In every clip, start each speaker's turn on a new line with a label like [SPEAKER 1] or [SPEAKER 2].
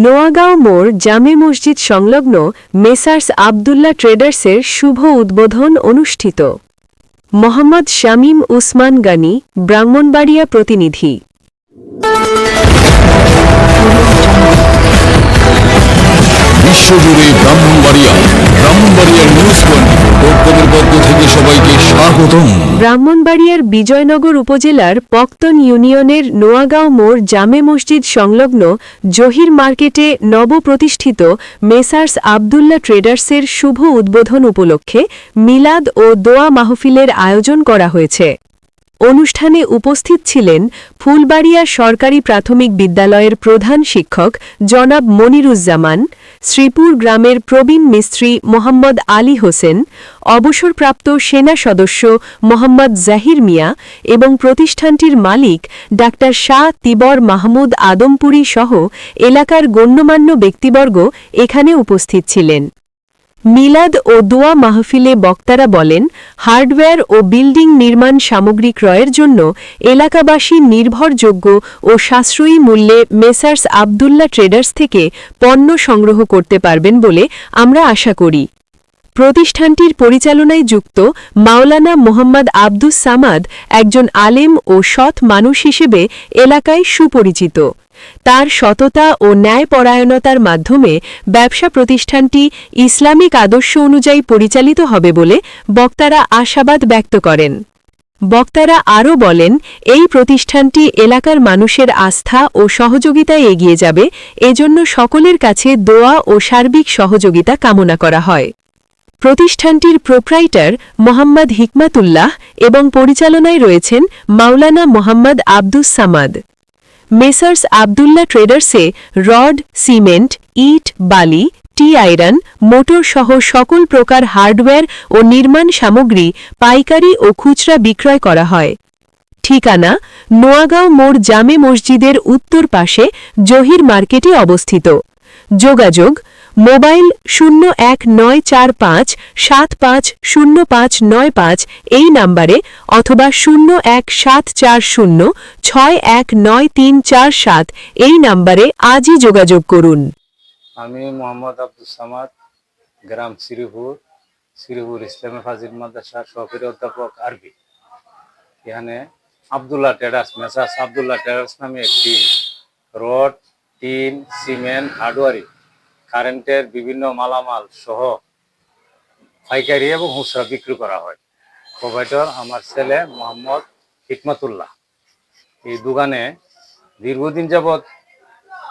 [SPEAKER 1] নোয়াগাঁও মোড় জামে মসজিদ সংলগ্ন মেসার্স আবদুল্লাহ ট্রেডার্সের শুভ উদ্বোধন অনুষ্ঠিত। মোহাম্মদ শামীম উসমান গানি, ব্রাহ্মণবাড়িয়া প্রতিনিধি।
[SPEAKER 2] বিশ্বজুড়ে ব্রাহ্মণবাড়িয়া, ব্রাহ্মণবাড়িয়ার নিউজ পক্ষ
[SPEAKER 1] ব্রাহ্মণবাড়িয়ার বিজয়নগর উপজেলার পক্তন ইউনিয়নের নোয়াগাঁও মোড় জামে মসজিদ সংলগ্ন জহির মার্কেটে নবপ্রতিষ্ঠিত মেসার্স আবদুল্লাহ ট্রেডার্সের শুভ উদ্বোধন উপলক্ষে মিলাদ ও দোয়া মাহফিলের আয়োজন করা হয়েছে। অনুষ্ঠানে উপস্থিত ছিলেন ফুলবাড়িয়া সরকারি প্রাথমিক বিদ্যালয়ের প্রধান শিক্ষক জনাব মনিরুজ্জামান শ্রীপুর গ্রামের প্রবীণ মিস্ত্রি মোহাম্মদ আলী হোসেন, অবসরপ্রাপ্ত সেনা সদস্য মোহাম্মদ জাহির মিয়া এবং প্রতিষ্ঠানটির মালিক ডাক্তার শাহ তিবর মাহমুদ আদমপুরী সহ এলাকার গণ্যমান্য ব্যক্তিবর্গ এখানে উপস্থিত ছিলেন। মিলাদ ও দোয়া মাহফিলে বক্তারা বলেন, হার্ডওয়্যার ও বিল্ডিং নির্মাণ সামগ্রী ক্রয়ের জন্য এলাকাবাসী নির্ভরযোগ্য ও সাশ্রয়ী মূল্যে মেসার্স আবদুল্লাহ ট্রেডার্স থেকে পণ্য সংগ্রহ করতে পারবেন বলে আমরা আশা করি। প্রতিষ্ঠানটির পরিচালনায় যুক্ত মাওলানা মোহাম্মদ আব্দুস সামাদ একজন আলেম ও সৎ মানুষ হিসেবে এলাকায় সুপরিচিত। তার সততা ও ন্যায়পরায়ণতার মাধ্যমে ব্যবসা প্রতিষ্ঠানটি ইসলামিক আদর্শ অনুযায়ী পরিচালিত হবে বলে বক্তারা আশাবাদ ব্যক্ত করেন। বক্তারা আরও বলেন, এই প্রতিষ্ঠানটি এলাকার মানুষের আস্থা ও সহযোগিতায় এগিয়ে যাবে, এজন্য সকলের কাছে দোয়া ও সার্বিক সহযোগিতা কামনা করা হয়। প্রতিষ্ঠানটির প্রোপ্রাইটার মোহাম্মদ হিকমাতুল্লাহ এবং পরিচালনায় রয়েছেন মাওলানা মোহাম্মদ আব্দুস সামাদ। মেসার্স আবদুল্লা ট্রেডার্সে রড, সিমেন্ট, ইট, বালি, টি আয়রন মোটর সহ সকল প্রকার হার্ডওয়্যার ও নির্মাণ সামগ্রী পাইকারি ও খুচরা বিক্রয় করা হয়। ঠিকানা, নোয়াগাঁও মোড় জামে মসজিদের উত্তর পাশে জহির মার্কেটে অবস্থিত। যোগাযোগ মোবাইল শূন্য এক নয় চার পাঁচ সাত পাঁচ শূন্য পাঁচ নয় পাঁচ এই নাম্বারে অথবা শূন্য এক সাত চার শূন্য ছয় এক নয় তিন চার সাত এই নাম্বারে আজই যোগাযোগ করুন।
[SPEAKER 3] আমি মোহাম্মদ আব্দুল সামাদ, গ্রাম শ্রীপুর শ্রীপুর ইসলামী ফাজিল মাদ্রাসার সহকারী অধ্যাপক আরবি। এখানে আবদুল্লাহ টেরাস মেসাস আবদুল্লাহ টেরাস নামে একটি রড, টিন, সিমেন্ট, হার্ডওয়ারি কারেন্টের বিভিন্ন মালামাল সহ পাইকারি এবং খুচরা বিক্রি করা হয়। প্রোভাইডার আমার ছেলে মোহাম্মদ হিকমতুল্লাহ। এই দোকানে দীর্ঘদিন যাবৎ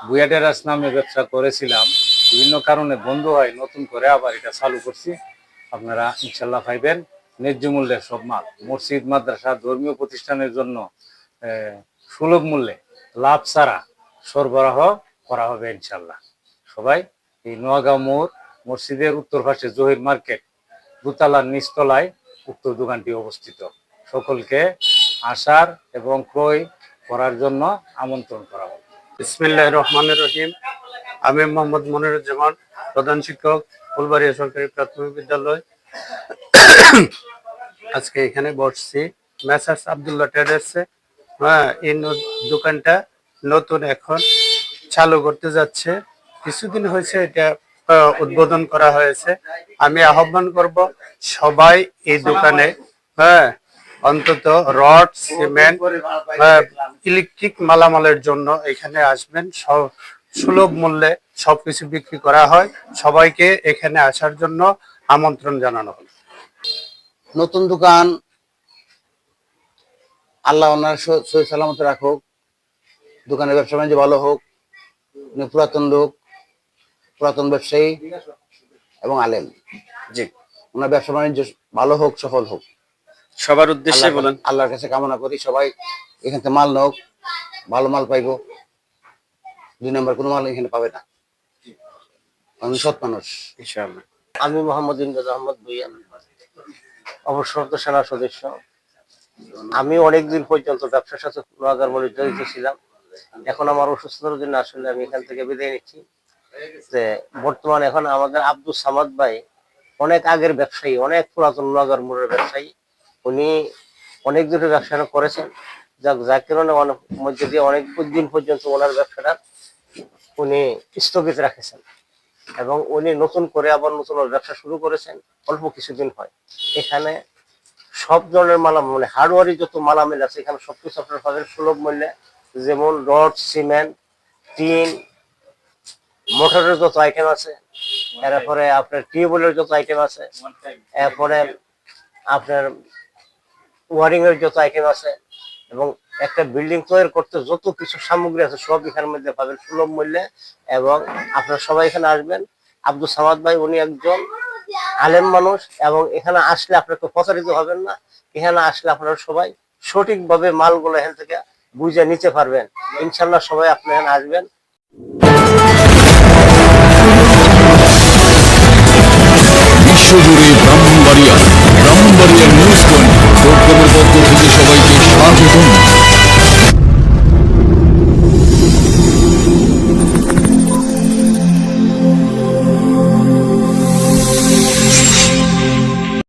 [SPEAKER 3] বুয়া টেরাস নামে ব্যবসা করেছিলাম। বিভিন্ন কারণে বন্ধ হয়, নতুন করে আবার এটা চালু করছি। আপনারা ইনশাল্লাহ পাইবেন ন্যায্য মূল্যে সব মাল। মসজিদ, মাদ্রাসা, ধর্মীয় প্রতিষ্ঠানের জন্য সুলভ মূল্যে লাভ ছাড়া সরবরাহ করা হবে ইনশাল্লাহ সবাই এই নোয়াগাঁও মোড়, মসজিদের উত্তর পাশে জহির মার্কেট, দুতলার নিচতলায় উক্ত দোকানটি অবস্থিত। সকলকে আসার এবং ক্রয় করার জন্য আমন্ত্রণ করা হবে
[SPEAKER 4] ইসমিল্লাহ রহমান রহিম। আমি মোহাম্মদ মনিরুজ্জামান, প্রধান শিক্ষক, ফুলবাড়িয়া সরকারি প্রাথমিক বিদ্যালয়। আজকে এখানে বসছি। মেসার্স আবদুল্লাহ ট্রেডার্সে। হ্যাঁ এই দোকানটা নতুন এখন চালু করতে যাচ্ছে। কিছুদিন হয়েছে এটা উদ্বোধন করা হয়েছে। আমি আহ্বান করব সবাই এই দোকানে হ্যাঁ অন্তত রড, সিমেন্ট ইলেকট্রিক মালামালের জন্য এখানে আসবেন। সব- সুলভ মূল্যে সবকিছু বিক্রি করা হয়। সবাইকে এখানে আসার জন্য আমন্ত্রণ জানানো হলো।
[SPEAKER 5] নতুন দোকান। আল্লাহ ওনার সহি সালামত রাখুক। দোকানের ব্যবসা বাণিজ্য ভালো হোক, পুরাতন লোক। পুরাতন ব্যবসায়ী এবং আলেম।
[SPEAKER 6] জি।
[SPEAKER 5] ওনার ব্যবসা বাণিজ্য ভালো হোক সফল হোক।
[SPEAKER 6] সবার উদ্দেশ্যে বলেন।
[SPEAKER 5] আল্লাহর কাছে কামনা করি সবাই এখান থেকে মাল নোক ভালো মাল পাইবো। দুই নম্বর কোনো মাল এখানে পাবে না। আমি সৎ মানুষ।
[SPEAKER 6] ইনশাআল্লাহ।
[SPEAKER 7] আমি মোহাম্মদ ইমদাদ আহমদ ভুইয়ান অবসরপ্রাপ্ত সেনা সদস্য। আমি অনেকদিন পর্যন্ত ব্যবসার সাথে জড়িত ছিলাম। এখন আমার অসুস্থতার জন্য আসলে আমি এখান থেকে বিদায় নিচ্ছি। যে বর্তমানে এখন আমাদের আব্দুল সামাদ ভাই অনেক আগের ব্যবসায়ী, অনেক পুরাতন নগর মোড়ের ব্যবসায়ী। উনি অনেক দূরে ব্যবসা করেছেন। যাক, যার কারণে অনেক মধ্যে দিয়ে অনেক দিন পর্যন্ত ওনার ব্যবসাটা উনি স্থগিত রাখেছেন এবং উনি নতুন করে আবার নতুন ব্যবসা শুরু করেছেন। অল্প কিছুদিন হয়। এখানে সব ধরনের মালাম মানে হার্ডওয়ারি যত মালামাল আছে, এখানে সবকিছু আপনারা সুলভ মূল্যে। যেমন রড, সিমেন্ট, টিন মোটরের যত আইটেম আছে এরপরে আপনার টিউবওয়েলের যত আইটেম আছে এরপরে আপনার ওয়ারিং এর যত আইটেম আছে এবং একটা বিল্ডিং তৈরি করতে যত কিছু সামগ্রী আছে সব এখানের মধ্যে পাবেন সুলভ মূল্যে এবং আপনারা সবাই এখানে আসবেন। আব্দুল সামাদ ভাই উনি একজন আলেম মানুষ এবং এখানে আসলে আপনাকে প্রতারিত হবেন না। এখানে আসলে আপনারা সবাই সঠিকভাবে মালগুলো এখান থেকে বুঝে নিতে পারবেন। ইনশাল্লাহ সবাই আপনি এখানে আসবেন।
[SPEAKER 2] বিশ্বজুড়ে ব্রাহ্মণবাড়িয়া ব্রাহ্মণবাড়িয়ার নিউজ টোয়েন্টি ডট কমের থেকে সবাইকে